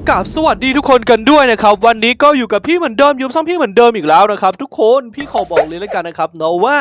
กับสวัสดีทุกคนกันด้วยนะครับวันนี้ก็อยู่กับพี่เหมือนเดิมยุบซ่อมพี่เหมือนเดิมอีกแล้วนะครับทุกคนพี่ขอบอกเลยแล้วกันนะครับเนาะว่า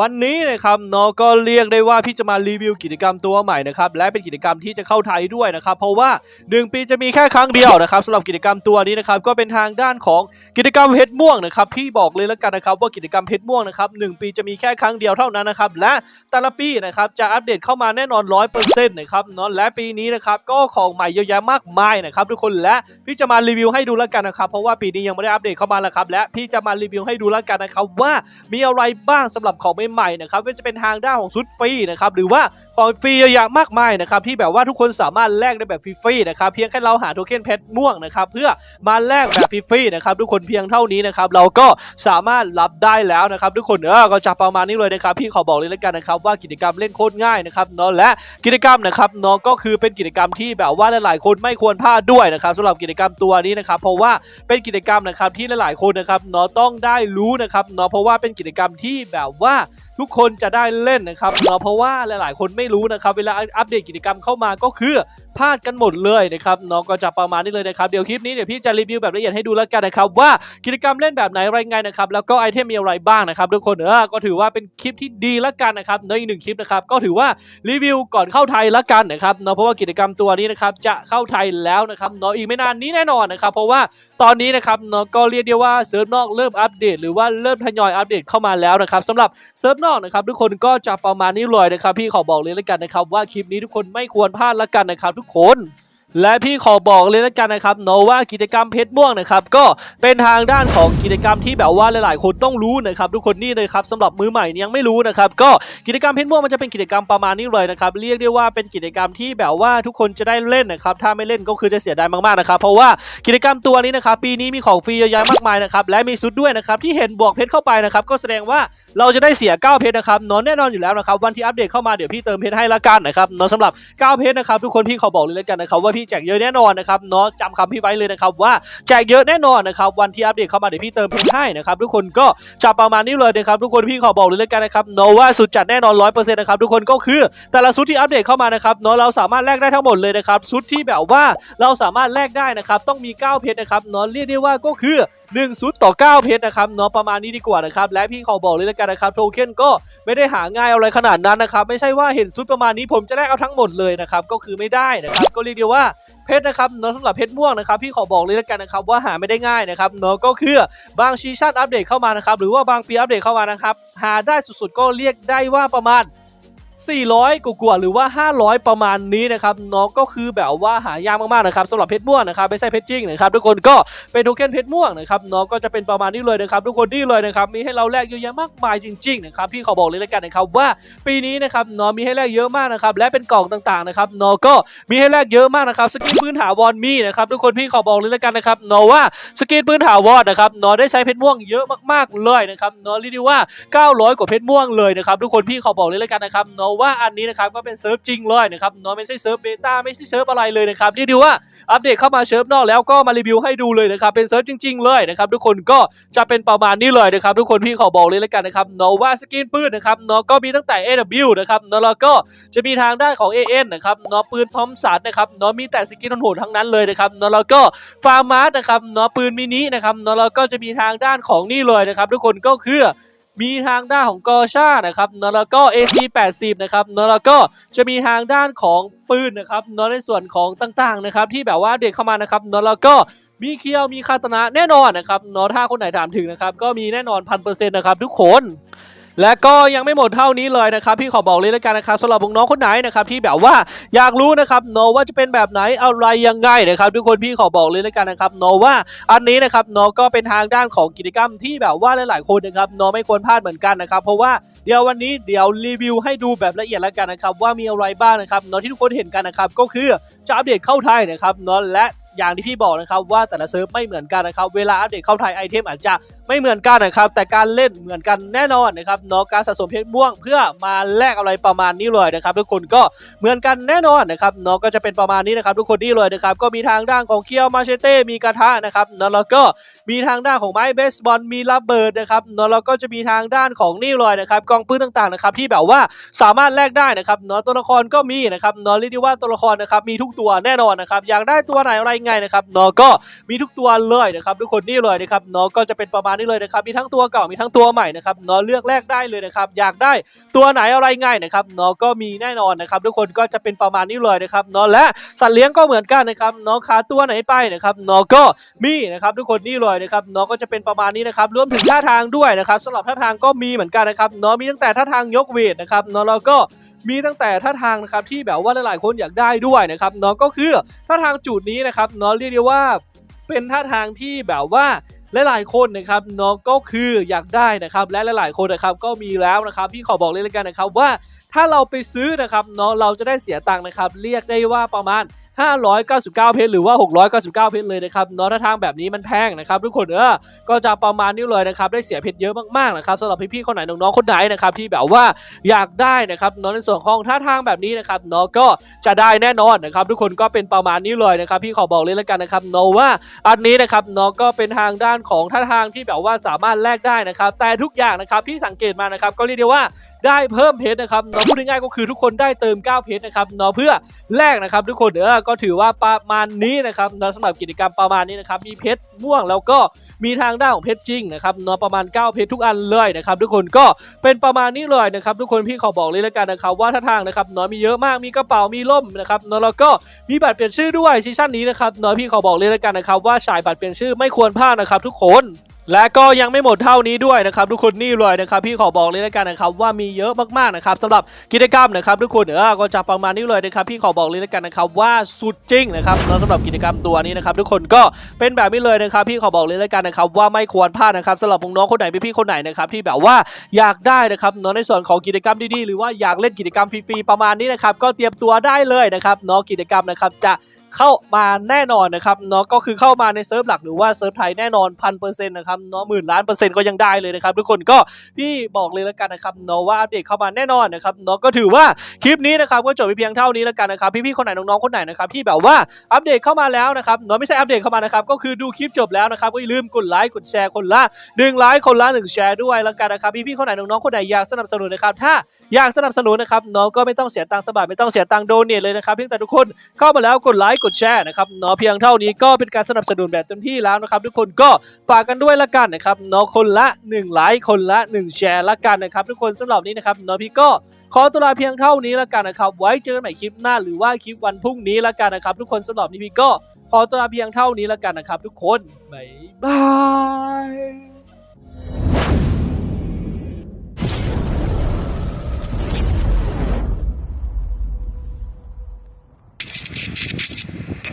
วันนี้นะครับเนาะก็เรียกได้ว่าพี่จะมารีวิวกิจกรรมตัวใหม่นะครับและเป็นกิจกรรมที่จะเข้าไทยด้วยนะครับเพราะว่า 1 ปีจะมีแค่ครั้งเดียวนะครับสำหรับกิจกรรมตัวนี้นะครับก็เป็นทางด้านของกิจกรรมเพชรม่วงนะครับพี่บอกเลยแล้วกันนะครับว่ากิจกรรมเพชรม่วงนะครับหนึ่งปีจะมีแค่ครั้งเดียวเท่านั้นนะครับและแต่ละปีนะครับจะอัปเดตเข้ามาแน่นอน100%นต์นะครับเนาะและปีนี้นะครับก็ของใหม่เยอะแยะมากมายนะครับทุกคนและพี่จะมารีวิวให้ดูแล้วกันนะครับเพราะว่าปีนี้ยังไม่ได้อัปเดตเข้ามาแล้วครับและพี่จะมารีวิวให้ดูแล้วกันนะครับว่ามีอะไรบ้างสำหรับของใหม่ๆนะครับไม่ว่าจะเป็นทางด้านของชุดฟรีนะครับหรือว่าของฟรีเยอะแยะมากมายนะครับที่แบบว่าทุกคนสามารถแลกได้แบบฟรีๆนะครับเพียงแค่เราหาโทเค็นเพชรม่วงนะครับเพื่อมาแลกแบบฟรีๆนะครับทุกคนเพียงเท่านี้นะครับเราก็สามารถรับได้แล้วนะครับทุกคนเออก็จะประมาณนี้เลยนะครับพี่ขอบอกเลยแล้วกันนะครับว่ากิจกรรมเล่นโคตรง่ายนะครับเนาะและกิจกรรมนะครับเนาะก็คือเป็นกิจกรรมที่แบบว่าหลายๆคนไม่ควรพลาดด้วยนะครับสำหรับกิจกรรมตัวนี้นะครับเพราะว่าเป็นกิจกรรมนะครับที่หลายๆคนนะครับเนาะต้องได้รู้นะครับเนาะเพราะว่าเป็นกิจกรรมที่แบบว่าทุกคนจะได้เล่นนะครับเนาะเพราะว่าหลาย ๆ คนไม่รู้นะครับเวลาอัปเดตกิจกรรมเข้ามาก็คือพลาดกันหมดเลยนะครับเนาะก็จะประมาณนี้เลยนะครับเดี๋ยวคลิปนี้เดี๋ยวพี่จะรีวิวแบบละเอียดให้ดูแล้วกันนะครับว่ากิจกรรมเล่นแบบไหนอะไรไงนะครับแล้วก็ไอเทมมีอะไรบ้างนะครับทุกคนเออก็ถือว่าเป็นคลิปที่ดีแล้วกันนะครับในอีกหนึ่งคลิปนะครับก็ถือว่ารีวิวก่อนเข้าไทยแล้วกันนะครับเนาะเพราะว่ากิจกรรมตัวนี้นะครับจะเข้าไทยแล้วนะครับเนาะอีกไม่นานนี้แน่นอนนะครับเพราะว่าตอนนี้นะครับเนาะก็เรียกได้ว่าเซิร์ฟนอกเริ่มอัปเดต หรือว่าเริ่มทยอยอัปเดตเข้ามาแล้วนะครับสำหรับเซิร์ฟนอกนะครับทุกคนก็จะประมาณนี้เลยนะครับพี่ขอบอกเลยแล้วกันนะครับว่าคลิปนี้ทุกคนไม่ควรพลาดแล้วกันนะครับทุกคน และพี่ขอบอกเลยแล้วกันนะครับเนาะว่ากิจกรรมเพชรม่วงนะครับก็เป็นทางด้านของกิจกรรมที่แบบว่าหลายๆ คนต้องรู้นะครับทุกคนนี่เลยครับสำหรับมือใหม่เนี่ยยังไม่รู้นะครับก็กิจกรรมเพชรม่วงมันจะเป็นกิจกรรมประมาณนี้เลยนะครับเรียกได้ว่าเป็นกิจกรรมที่แบบว่าทุกคนจะได้เล่นนะครับถ้าไม่เล่นก็คือจะเสียดายมากๆนะครับเพราะว่ากิจกรรมตัวนี้นะครับปีนี้มีของฟรีเยอะแยะมากมายนะครับและมีซุดด้วยนะครับที่เห็นบวกเพชรเข้าไปนะครับก็แสดงว่าเราจะได้เสีย9เพชรนะครับนอนแน่นอนอยู่แล้วนะครับวันที่อัปเดตเข้ามาเดี๋ยวพี่เติมเพชรให้ละกันนะครับนอะสำหรับ9เพชรนะครับทุกคนพี่ขอบอกเลยแล้วกันนะครับว่าพี่แจกเยอะแน่นอนนะครับเนาะจำคำพี่ไว้เลยนะครับว่าแจกเยอะแน่นอนนะครับวันที่อัปเดตเข้ามาเดี๋ยวพี่เติมเพชรให้นะครับทุกคนก็จะประมาณนี้เลยนะครับทุกคนพี่ขอบอกเลยแล้วกันนะครับเนาะว่าสุดจัดแน่นอน100%นะครับทุกคนก็คือแต่ละชุดที่อัปเดตเข้ามานะครับเนาะเราสามารถแลกได้ทั้งหมดเลยนะครับชุดที่แบบว่าเราสามารถแลกได้นะครับต้องมี 9 เพชรนะครับเนาะเรียกได้ว่าก็คือ1ชุดต่อ 9 เพชรนะครับเนาะประมาณนี้ดีกว่านะครับและพี่ขอบอกเลยแล้วกันนะครับโทเค็นก็ไม่ได้หาง่ายอะไรขนาดนั้นนะครับไม่ใช่ว่าเห็นชุดประมาณนี้ผมจะแลกเอาทั้งหมดเลยนะครับก็คือไม่ได้นะครับก็เรียกได้ว่าเพชรนะครับเนาะสำหรับเพชรม่วงนะครับพี่ขอบอกเลยแล้วกันนะครับว่าหาไม่ได้ง่ายนะครับเนาะก็คือบางซีซั่นอัปเดตเข้ามานะครับหรือว่าบางปีอัปเดตเข้ามานะครับหาได้สุดๆก็เรียกได้ว่าประมาณ 400 กว่าๆหรือว่า 500 ประมาณนี้นะครับเนาะก็คือแบบว่าหายากมากๆนะครับสำหรับเพชรม่วงนะครับไม่ใช่เพชรจริงนะครับทุกคนก็เป็นโทเค็นเพชรม่วงนะครับเนาะก็จะเป็นประมาณนี้เลยนะครับทุกคนนี่เลยนะครับมีให้เราแลกเยอะแยะมากมายจริงๆนะครับพี่ขอบอกเลยแล้วกันนะครับว่าปีนี้นะครับเนาะมีให้แลกเยอะมากนะครับและเป็นกล่องต่างๆนะครับเนาะก็มีให้แลกเยอะมากนะครับสกินพื้นถาวรมีนะครับทุกคนพี่ขอบอกเลยแล้วกันนะครับเนาะว่าสกินพื้นถาวรนะครับเนาะได้ใช้เพชรม่วงเยอะมากๆเลยนะครับนาะเรียกได้ว่า 900 กว่าเพชรม่วงเลยนะครับทุกคนพี่ขอบอกเลยแล้วกันนะครับเนาว่าอันนี้นะครับก็เป็นเซิร์ฟจริงเลยนะครับเนาะไม่ใช่เซิร์ฟเบต้าไม่ใช่เซิร์ฟอะไรเลยนะครับเรียกได้ว่าอัปเดตเข้ามาเซิร์ฟนอกแล้วก็มารีวิวให้ดูเลยนะครับเป็นเซิร์ฟจริง ๆ เลยนะครับทุกคนก็จะเป็นประมาณนี้เลยนะครับทุกคนพี่ขอบอกเลยแล้วกันนะครับเนาะว่าสกินปืนนะครับเนาะก็มีตั้งแต่ AW นะครับเนาะแล้วก็จะมีทางด้านของ AN นะครับเนาะปืนทอมสันนะครับเนาะมีแต่สกินโหดทั้งนั้นเลยนะครับเนาะแล้วก็ฟาร์มาร์นะครับเนาะปืนมินินะครับเนาะแล้วก็จะมีทางด้านของนี่เลยนะครับทุกคนก็คือ มีทางด้านของกอชานะครับเนอะแล้วก็ AC80 นะครับเนอะแล้วก็จะมีทางด้านของปืนนะครับเนอะในส่วนของต่างๆนะครับที่แบบว่าเด็กเข้ามานะครับเนอะแล้วก็มีเคียวมีคาตนะแน่นอนนะครับเนอะถ้าคนไหนถามถึงนะครับก็มีแน่นอนพันเปอร์เซ็นต์นะครับทุกคน และก็ยังไม่หมดเท่านี้เลยนะครับพี่ขอบอกเลยแล้วกันนะครับสำหรับน้องคนไหนนะครับที่แบบว่าอยากรู้นะครับเนว่าจะเป็นแบบไหนอะไรยังไงนะครับทุกคนพี่ขอบอกเลยแล้วกันนะครับเนว่าอันนี้นะครับเนก็เป็นทางด้านของกิจกรรมที่แบบว่าหลายๆคนนะครับเนไม่ควรพลาดเหมือนกันนะครับเพราะว่าเดี๋ยววันนี้เดี๋ยวรีวิวให้ดูแบบละเอียดแล้วกันนะครับว่ามีอะไรบ้างนะครับเนที่ทุกคนเห็นกันนะครับก็คือจะอัปเดตเข้าไทยนะครับเนและ อย่างที่พี่บอกนะครับว่าแต่ละเซิร์ฟไม่เหมือนกันนะครับเวลาอัปเดตเข้าไทยไอเทมอาจจะไม่เหมือนกันนะครับแต่การเล่นเหมือนกันแน่นอนนะครับเนาะการสะสมเพชรม่วงเพื่อมาแลกอะไรประมาณนี้เลยนะครับทุกคนก็เหมือนกันแน่นอนนะครับเนาะก็จะเป็นประมาณนี้นะครับทุกคนนี่เลยนะครับก็มีทางด้านของเคียวมาเชเต้มีกระทะนะครับเนาะแล้วก็มีทางด้านของไม้เบสบอลมีระเบิดนะครับเนาะแล้วก็จะมีทางด้านของนี่เลยนะครับกองปืนต่างๆนะครับที่แบบว่าสามารถแลกได้นะครับเนาะตัวละครก็มีนะครับเนาะเรียกได้ว่าตัวละครนะครับมีทุกตัวแน่นอนนะครับอยากได้ตัวไหนอะไรไงนะครับเนาะก็มีทุกตัวเลยนะครับทุกคนนี่เลยนะครับเนาะก็จะเป็นประมาณนี้เลยนะครับมีทั้งตัวเก่ามีทั้งตัวใหม่นะครับเนาะเลือกแลกได้เลยนะครับอยากได้ตัวไหนอะไรง่ายนะครับเนาะก็มีแน่นอนนะครับทุกคนก็จะเป็นประมาณนี้เลยนะครับเนาะและสัตว์เลี้ยงก็เหมือนกันนะครับเนาะขาตัวไหนไปนะครับเนาะก็มีนะครับทุกคนนี่เลยนะครับเนาะก็จะเป็นประมาณนี้นะครับรวมถึงท่าทางด้วยนะครับสำหรับท่าทางก็มีเหมือนกันนะครับเนาะมีตั้งแต่ท่าทางยกเวทนะครับเนาะแล้วก็ มีตั้งแต่ท่าทางนะครับที่แบบว่าหลายๆคนอยากได้ด้วยนะครับเนาะก็คือท่าทางจุดนี้นะครับเนาะเรียกได้ว่าเป็นท่าทางที่แบบว่าหลายๆคนนะครับเนาะก็คืออยากได้นะครับและหลาย ๆคนนะครับก็มีแล้วนะครับพี่ขอบอกเลยแล้วกันนะครับว่าถ้าเราไปซื้อนะครับเนาะเราจะได้เสียตังค์นะครับ เรียกได้ว่าประมาณ 599 เพชรหรือว่า 699 เพชรเลยนะครับเนาะถ้าทางแบบนี้มันแพงนะครับทุกคนเออก็จะประมาณนี้เลยนะครับได้เสียเพชรเยอะมากๆนะครับสำหรับพี่ๆคนไหนน้องๆคนไหนนะครับที่แบบว่าอยากได้นะครับเนาะในส่วนของท่าทางแบบนี้นะครับเนาะก็จะได้แน่นอนนะครับทุกคนก็เป็นประมาณนี้เลยนะครับพี่ขอบอกเลยแล้วกันนะครับเนาะว่าอันนี้นะครับเนาะก็เป็นทางด้านของท่าทางที่แบบว่าสามารถแลกได้นะครับแต่ทุกอย่างนะครับที่สังเกตมานะครับก็เรียกได้ว่า ได้เพิ่มเพชรนะครับเนาะพูดง่ายๆก็คือทุกคนได้เติม 9 เพชรนะครับเนาะเพื่อแลกนะครับทุกคนเออก็ถือว่าประมาณนี้นะครับเนาะสำหรับกิจกรรมประมาณนี้นะครับมีเพชรม่วงแล้วก็มีทางด้านของเพชรจริงนะครับเนาะประมาณ 9 เพชรทุกอันเลยนะครับทุกคนก็เป็นประมาณนี้เลยนะครับทุกคนพี่ขอบอกเลยแล้วกันนะครับว่าท่าทางนะครับเนาะมีเยอะมากมีกระเป๋ามีร่มนะครับเนาะแล้วก็มีบัตรเปลี่ยนชื่อด้วยซีซั่นนี้นะครับเนาะพี่ขอบอกเลยแล้วกันนะครับว่าฉายบัตรเปลี่ยนชื่อไม่ควรพลาดนะครับทุกคน และก็ยังไม่หมดเท่านี้ด้วยนะครับทุกคนนี่เลยนะครับพี่ขอบอกเลยแล้วกันนะครับว่ามีเยอะมากๆนะครับสำหรับกิจกรรมนะครับทุกคนเออก็จะประมาณนี้เลยนะครับพี่ขอบอกเลยแล้วกันนะครับว่าสุดจริงนะครับแล้วสำหรับกิจกรรมตัวนี้นะครับทุกคนก็เป็นแบบนี้เลยนะครับพี่ขอบอกเลยแล้วกันนะครับว่าไม่ควรพลาดนะครับสำหรับน้องคนไหนพี่ๆคนไหนนะครับที่แบบว่าอยากได้นะครับเนาะในส่วนของกิจกรรมดีๆหรือว่าอยากเล่นกิจกรรมฟรีๆประมาณนี้นะครับก็เตรียมตัวได้เลยนะครับเนาะกิจกรรมนะครับจะเข้ามาแน่นอนนะครับเนาะก็คือเข้ามาในเซิร์ฟหลักหรือว่าเซิร์ฟไทยแน่นอนพันเปอร์เซ็นต์นะครับเนาะหมื่นล้านเปอร์เซ็นต์ก็ยังได้เลยนะครับทุกคนก็พี่บอกเลยแล้วกันนะครับเนาะว่าอัปเดตเข้ามาแน่นอนนะครับเนาะก็ถือว่าคลิปนี้นะครับก็จบไปเพียงเท่านี้แล้วกันนะครับพี่ๆคนไหนน้องๆคนไหนนะครับที่แบบว่าอัปเดตเข้ามาแล้วนะครับเนาะไม่ใช่อัปเดตเข้ามานะครับก็คือดูคลิปจบแล้วนะครับก็อย่าลืมกดไลค์กดแชร์คนละหนึ่งไลค์คนละหนึ่งแชร์ด้วยแล้วกันนะครับพี่ๆคนไหนน้องๆคนไหนอยากสนับสนุนนะครับถ้าอยากสนับสนุนนะครับเนาะก็ไม่ต้องเสียตังค์สบายไม่ต้องเสียตังค์โดเนทเลยนะครับเพียงแต่ทุกคนเข้ามาแล้วกดไลค์กดแชร์นะครับเนาะเพียงเท่านี้ก็เป็นการสนับสนุนแบบเต็มที่แล้วนะครับทุกคนก็ฝากกันด้วยละกันนะครับเนาะคนละ1ไลค์คนละ 1 แชร์ละกันนะครับทุกคนสำหรับนี้นะครับเนาะพี่ก็ขอตัวลาเพียงเท่านี้ละกันนะครับไว้เจอกันใหม่คลิปหน้าหรือว่าคลิปวันพรุ่งนี้ละกันนะครับทุกคนสำหรับนี้พี่ก็ขอตัวลาเพียงเท่านี้ละกันนะครับ ทุกคนบ๊ายบาย